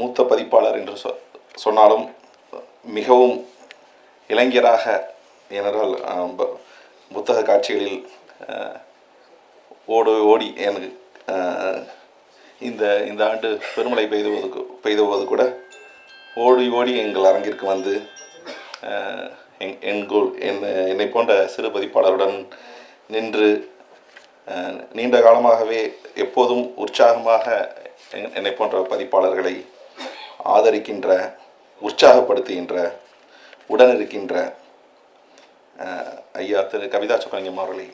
மூத்த பதிப்பாளர் என்று சொ சொன்னாலும் மிகவும் இளைஞராக ஏனென்றால் புத்தக காட்சிகளில் ஓடு ஓடி எனக்கு இந்த இந்த ஆண்டு பெருமழை பெய்துவது பெய்துவது கூட ஓடி ஓடி எங்கள் அரங்கிற்கு வந்து எங் எங்கள் என்னை என்னை போன்ற சிறு பதிப்பாளருடன் நின்று நீண்ட காலமாகவே எப்போதும் உற்சாகமாக என்னை போன்ற பதிப்பாளர்களை ஆதரிக்கின்ற உற்சாகப்படுத்துகின்ற உடனிருக்கின்ற இருக்கின்ற ஐயா திரு கவிதா சுக்கலிங்கம் அவர்களை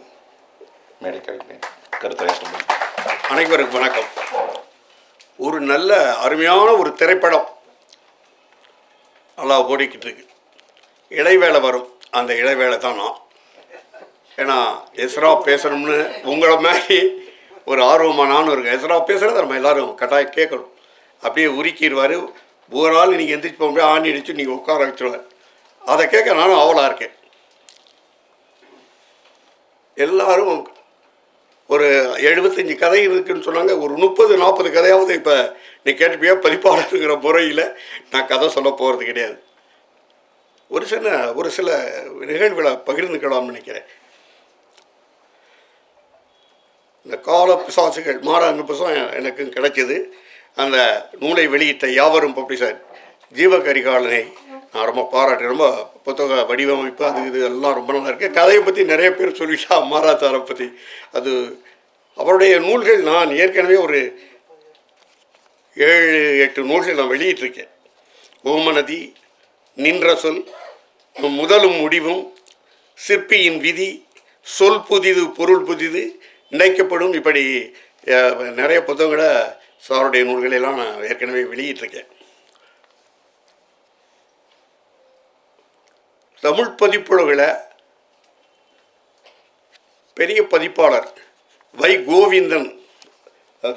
மேடை கழிக்கிறேன் கருத்துரையாற்றும் அனைவருக்கும் வணக்கம். ஒரு நல்ல அருமையான ஒரு திரைப்படம் நல்லா ஓடிக்கிட்டு இருக்கு இடைவேளை வரும். அந்த இடைவேளை தான் நான். ஏன்னா எஸ்ரா பேசணும்னு உங்களை மாதிரி ஒரு ஆர்வமாக நானும் இருக்கேன். எஸ்ரா பேசுகிறத நம்ம எல்லாரும் கட்டாயம் கேட்கணும். அப்படியே உருக்கிடுவார். ஒரு ஆள் நீங்கள் எந்திரிச்சு போக முடியாது ஆணி அடிச்சு நீங்கள் உட்கார வச்சுருவார். அதை கேட்க நானும் ஆவலாக இருக்கேன். எல்லாரும் ஒரு எழுபத்தஞ்சு கதை இருக்குன்னு சொன்னாங்க. ஒரு முப்பது நாற்பது கதையாவது இப்போ நீ கேட்டுப்பியா? பதிப்பாளருங்கிற முறையில் நான் கதை சொல்ல போகிறது கிடையாது. ஒரு சின்ன ஒரு சில நிகழ்வுகளை பகிர்ந்துக்கலாம்னு நினைக்கிறேன். இந்த கால பிசாசுகள் மாறாங்க பிசம் எனக்கு கிடைச்சது. அந்த நூலை வெளியிட்ட யாவரும் பப்ளிஷர் ஜீவகரிகாலனை நான் ரொம்ப பாராட்டு ரொம்ப புத்தக வடிவமைப்பு அது இது எல்லாம் ரொம்ப நல்லா இருக்குது கதையை பற்றி நிறைய பேர் சொல்லிட்டா மாராத்தாரை பற்றி அது அவருடைய நூல்கள் நான் ஏற்கனவே ஒரு ஏழு எட்டு நூல்கள் நான் வெளியிட்டிருக்கேன். ஓமநதி நின்ற சொல் முதலும் முடிவும் சிற்பியின் விதி சொல் புதிது பொருள் புதிது நினைக்கப்படும் இப்படி நிறைய புத்தகங்களை சாருடைய நூல்களெல்லாம் நான் ஏற்கனவே வெளியிட்டிருக்கேன். தமிழ் பதிப்புலகில் பெரிய பதிப்பாளர் வை கோவிந்தன்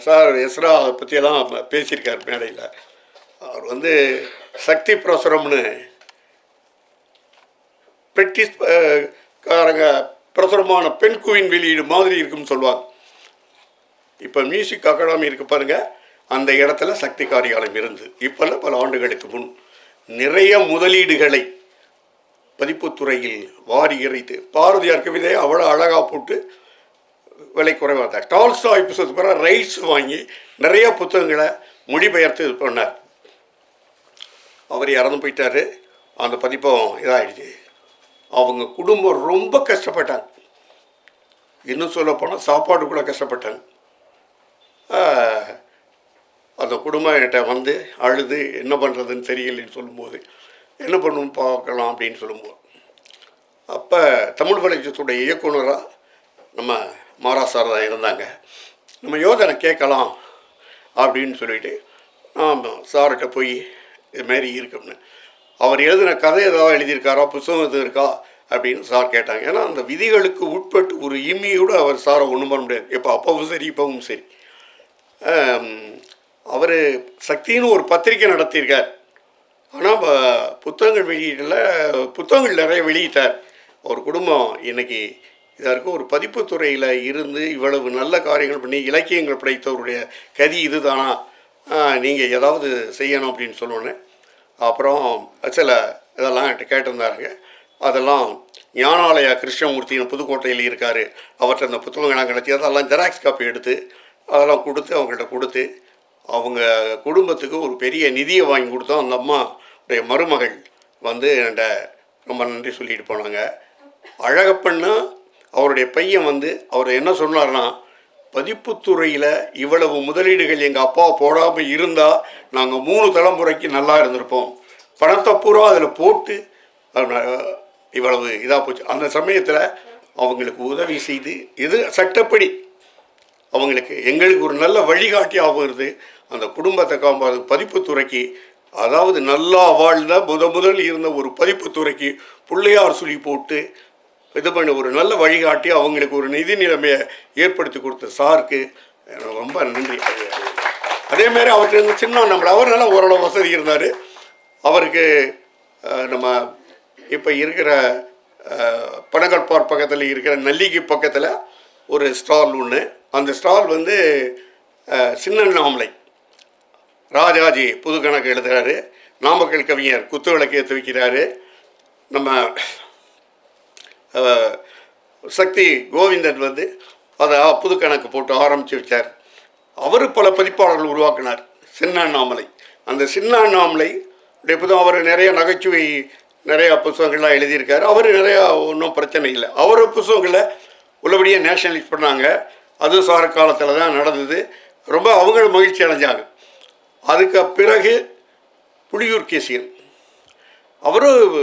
சார் எஸ்ரா அதை பற்றியெல்லாம் பேசியிருக்கார் மேடையில். அவர் வந்து சக்தி பிரசுரம்னு பிரிட்டிஷ் காரங்க பிரசுரமான பெண் குவின் வெளியீடு மாதிரி இருக்குன்னு சொல்லுவாங்க. இப்போ மியூசிக் அகாடமி இருக்கு பாருங்கள் அந்த இடத்துல சக்தி காரியாலயம் இருந்து இப்போல்லாம் பல ஆண்டுகளுக்கு முன் நிறைய முதலீடுகளை பதிப்புத்துறையில் வாரி இறைத்து பாரதியார் கவிதையை அவ்வளோ அழகாக போட்டு விலை குறைவாக டால்ஸ்டாய் புத்தகத்துக்கு பிறகு ரைட்ஸ் வாங்கி நிறைய புத்தகங்களை மொழிபெயர்த்து இது பண்ணார். அவர் இறந்து போயிட்டார். அந்த பதிப்பம் இதாகிடுச்சு அவங்க குடும்பம் ரொம்ப கஷ்டப்பட்டாங்க. இன்னும் சொல்ல போனால் சாப்பாடு கூட கஷ்டப்பட்டாங்க ஆஹ், அந்த குடும்பம் என்கிட்ட வந்து அழுது என்ன பண்ணுறதுன்னு தெரியலன்னு சொல்லும்போது என்ன பண்ணணும் பார்க்கலாம் அப்படின்னு சொல்லும்போது. அப்போ தமிழ் வலைச்சத்துடைய இயக்குனராக நம்ம மாரா சார் தான் இருந்தாங்க. நம்ம யோஜனை கேட்கலாம் அப்படின்னு சொல்லிட்டு நாம் சார்கிட்ட போய் இது மாதிரி இருக்கும்னு. அவர் எழுதின கதை ஏதாவது எழுதியிருக்காரா? புத்தகம் எதுவும் இருக்கா? அப்படின்னு சார் கேட்டாங்க. ஏன்னா அந்த விதிகளுக்கு உட்பட்டு ஒரு இம்மியோடு அவர் சாரை ஒன்றும் பண்ண முடியாது. இப்போ அப்பவும் சரி இப்போவும் சரி. அவர் சக்தின்னு ஒரு பத்திரிக்கை நடத்தியிருக்கார். ஆனால் புத்தகங்கள் வெளியீட்டில் புத்தகங்கள் நிறைய வெளியிட்டார். அவர் குடும்பம் இன்னைக்கு இதாக இருக்கும். ஒரு பதிப்பு துறையில் இருந்து இவ்வளவு நல்ல காரியங்கள் பண்ணி இலக்கியங்கள் படைத்தவருடைய கதி இதுதானா? நீங்கள் ஏதாவது செய்யணும் அப்படின்னு சொன்னோன்னே அப்புறம் சில இதெல்லாம் என்கிட்ட கேட்டிருந்தாருங்க. அதெல்லாம் ஞானாலயா கிருஷ்ணமூர்த்தின்னு புதுக்கோட்டையில் இருக்கார். அவர்கிட்ட அந்த புத்தகங்கள்லாம் நடத்தி அதெல்லாம் ஜெராக்ஸ் காப்பி எடுத்து அதெல்லாம் கொடுத்து அவங்கள்ட்ட கொடுத்து அவங்க குடும்பத்துக்கு ஒரு பெரிய நிதியை வாங்கி கொடுத்தோம். அந்த அம்மாவுடைய மருமகள் வந்து என்கிட்ட ரொம்ப நன்றி சொல்லிட்டு போனாங்க. அழகப்பண்ணா அவருடைய பையன் வந்து அவர் என்ன சொன்னார்னா பதிப்புத்துறையில் இவ்வளவு முதலீடுகள் எங்கள் அப்பா போடாமல் இருந்தால் நாங்கள் மூணு தலைமுறைக்கு நல்லா இருந்திருப்போம். பணத்தை பூரா அதில் போட்டு இவ்வளவு இதாக போச்சு. அந்த சமயத்தில் அவங்களுக்கு உதவி செய்து இது சட்டப்படி அவங்களுக்கு எங்களுக்கு ஒரு நல்ல வழிகாட்டியாகவும் இருந்து அந்த குடும்பத்தை காப்பாது பதிப்புத்துறைக்கு அதாவது நல்லா வாழ்ந்த முத முதல் இருந்த ஒரு பதிப்புத்துறைக்கு பிள்ளையார் சொல்லி போட்டு இது பண்ண ஒரு நல்ல வழிகாட்டி அவங்களுக்கு ஒரு நிதி நிலைமையை ஏற்படுத்தி கொடுத்த சாருக்கு எனக்கு ரொம்ப நன்றி. அதே மாதிரி அவர்கிட்ட இருந்து சின்ன நம்மளை அவர் நல்லா ஓரளவு வசதி இருந்தார். அவருக்கு நம்ம இப்போ இருக்கிற அஹ், பனகல்பார் பக்கத்தில் இருக்கிற நல்லிக்கு பக்கத்தில் ஒரு ஸ்டால் ஒன்று அந்த ஸ்டால் வந்து அஹ், சின்னண்ணாமலை. ராஜாஜி புது கணக்கு எழுதுகிறாரு நாமக்கல் கவிஞர் குத்து விளக்கு ஏற்றி வைக்கிறாரு. நம்ம சக்தி கோவிந்தன் வந்து அதை புது கணக்கு போட்டு ஆரம்பித்து வச்சார். அவர் பல பதிப்பாளர்கள் உருவாக்கினார் சின்ன அண்ணாமலை அந்த சின்ன அண்ணாமலை இப்போதான் அவர் நிறைய நகைச்சுவை நிறையா புத்தகங்கள்லாம் எழுதியிருக்காரு. அவர் நிறையா ஒன்றும் பிரச்சனை இல்லை. அவர் புத்தகங்களை உள்ளபடியே நேஷனலைஸ் பண்ணாங்க. அது சார காலத்தில் தான் நடந்தது. ரொம்ப அவங்களும் மகிழ்ச்சி அடைஞ்சாங்க. அதுக்கு பிறகு புலியூர் கேசியன் அவரும்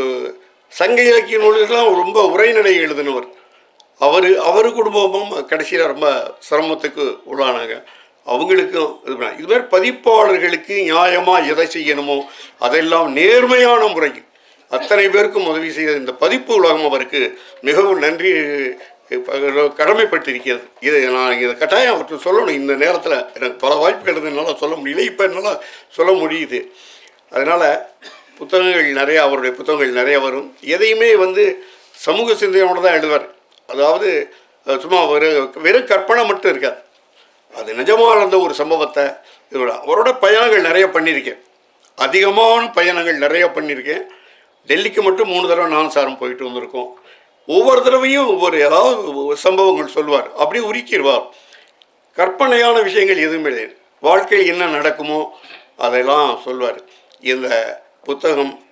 சங்க இலக்கிய நூல்கள்லாம் ரொம்ப உரைநடை எழுதினவர். அவர் அவர் குடும்பமும் கடைசியில் ரொம்ப சிரமத்துக்கு உள்ளானாங்க. அவங்களுக்கும் இது பண்ண இது மாதிரி பதிப்பாளர்களுக்கு நியாயமாக எதை செய்யணுமோ அதெல்லாம் நேர்மையான முறையில் அத்தனை பேருக்கும் உதவி செய்த இந்த பதிப்பு உலகம் அவருக்கு மிகவும் நன்றி கடமைப்பட்டிருக்கிறது. இதை நான் இதை கட்டாயம் அவற்றை சொல்லணும். இந்த நேரத்தில் எனக்கு பல வாய்ப்புகள் இருந்ததுனால சொல்ல முடியல. இப்போ என்னால் சொல்ல முடியுது. அதனால் புத்தகங்கள் நிறையா அவருடைய புத்தகங்கள் நிறையா வரும். எதையுமே வந்து சமூக சிந்தனையோடு தான் எழுதுவார். அதாவது சும்மா ஒரு வெறும் கற்பனை மட்டும் இருக்காது. அது நிஜமாக நடந்த ஒரு சம்பவத்தை இதோட அவரோட பயணங்கள் நிறைய பண்ணியிருக்கேன். அதிகமான பயணங்கள் நிறைய பண்ணியிருக்கேன். டெல்லிக்கு மட்டும் மூணு தடவை நான் சாரம் போயிட்டு வந்திருக்கோம். ஒவ்வொரு தடவையும் ஒவ்வொரு ஏதாவது சம்பவங்கள் சொல்வார். அப்படி உருக்கிடுவார். கற்பனையான விஷயங்கள் எதுவுமே இல்லை. வாழ்க்கையில் என்ன நடக்குமோ அதெல்லாம் சொல்வார். இந்த புத்தகம்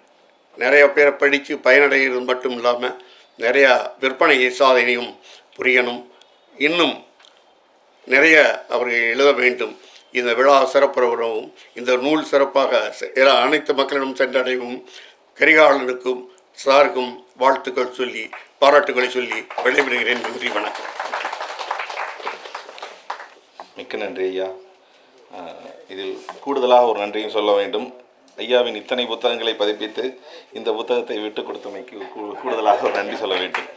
நிறைய பேரை படித்து பயனடைகிறது மட்டும் இல்லாமல் நிறையா விற்பனை சாதனையும் புரியணும். இன்னும் நிறைய அவர்கள் எழுத வேண்டும். இந்த விழா சிறப்புறவும் இந்த நூல் சிறப்பாக செ- எல்லா- அனைத்து மக்களிடம் சென்றடையவும் கரிகாலனுக்கும் சாருக்கும் வாழ்த்துக்கள் சொல்லி பாராட்டுகளை சொல்லி விடைபெறுகிறேன். நன்றி வணக்கம். மிக்க நன்றி ஐயா. இதில் கூடுதலாக ஒரு நன்றியும் சொல்ல வேண்டும். ஐயாவின் இத்தனை புத்தகங்களை பதிப்பித்து இந்த புத்தகத்தை விட்டு கொடுத்தமைக்கு கூ- கூடுதலாக ஒரு நன்றி சொல்ல வேண்டும்.